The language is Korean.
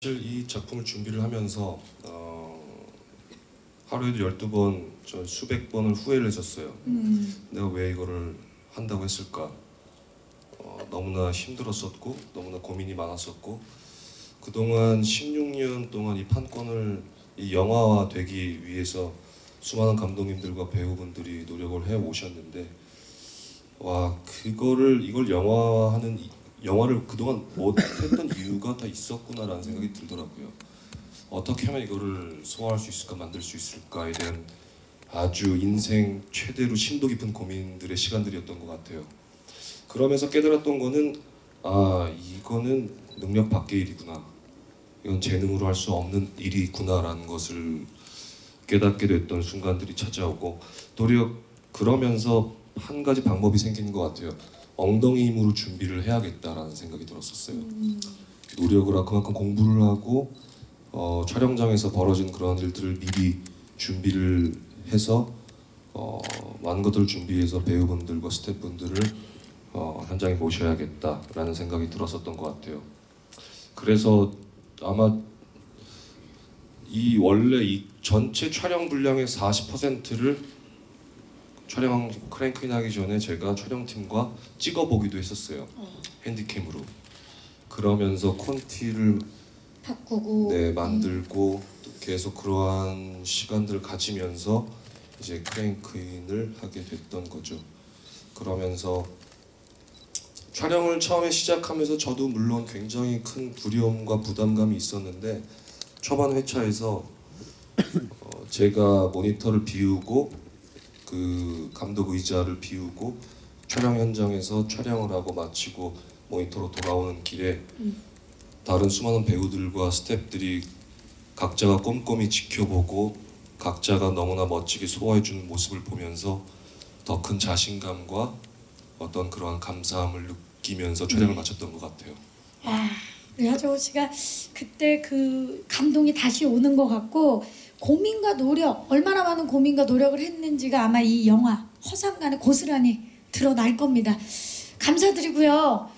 사실 이 작품을 준비를 하면서 어, 하루에도 12번, 저 수백 번을 후회를 했었어요. 음, 내가 왜 이거를 한다고 했을까? 어, 너무나 힘들었었고 너무나 고민이 많았었고 그동안 16년 동안 이 판권을 이 영화화 되기 위해서 수많은 감독님들과 배우분들이 노력을 해 오셨는데 와 그거를 이걸 영화화하는 이- 영화를 그동안 못했던 이유가 다 있었구나라는 생각이 들더라고요. 어떻게 하면 이거를 소화할 수 있을까 만들 수 있을까에 대한 아주 인생 최대로 심도 깊은 고민들의 시간들이었던 것 같아요. 그러면서 깨달았던 거는 아 이거는 능력 밖의 일이구나. 이건 재능으로 할 수 없는 일이구나라는 것을 깨닫게 됐던 순간들이 찾아오고 도리어 그러면서 한 가지 방법이 생기는 것 같아요. 엉덩이 힘으로 준비를 해야겠다라는 생각이 들었었어요. 음, 노력을 하고 그만큼 공부를 하고 어, 촬영장에서 벌어진 그런 일들을 미리 준비를 해서 어, 많은 것들을 준비해서 배우분들과 스태프분들을 어, 현장에 모셔야겠다라는 생각이 들었었던 것 같아요. 그래서 아마 이 원래 이 전체 촬영 분량의 40%를 촬영 크랭크인 하기 전에 제가 촬영팀과 찍어보기도 했었어요. 핸디캠으로. 그러면서 콘티를 바꾸고 네, 만들고 또 계속 그러한 시간들을 가지면서 이제 크랭크인을 하게 됐던 거죠. 그러면서 촬영을 처음에 시작하면서 저도 물론 굉장히 큰 두려움과 부담감이 있었는데 초반 회차에서 어, 제가 모니터를 비우고 그 감독 의자를 비우고 촬영 현장에서 촬영을 하고 마치고 모니터로 돌아오는 길에 다른 수많은 배우들과 스태프들이 각자가 꼼꼼히 지켜보고 각자가 너무나 멋지게 소화해주는 모습을 보면서 더 큰 자신감과 어떤 그러한 감사함을 느끼면서 촬영을 마쳤던 것 같아요. 아, 하정우 씨가 그때 그 감동이 다시 오는 것 같고 고민과 노력 얼마나 많은 고민과 노력을 했는지가 아마 이 영화 허상간에 고스란히 드러날 겁니다. 감사드리고요.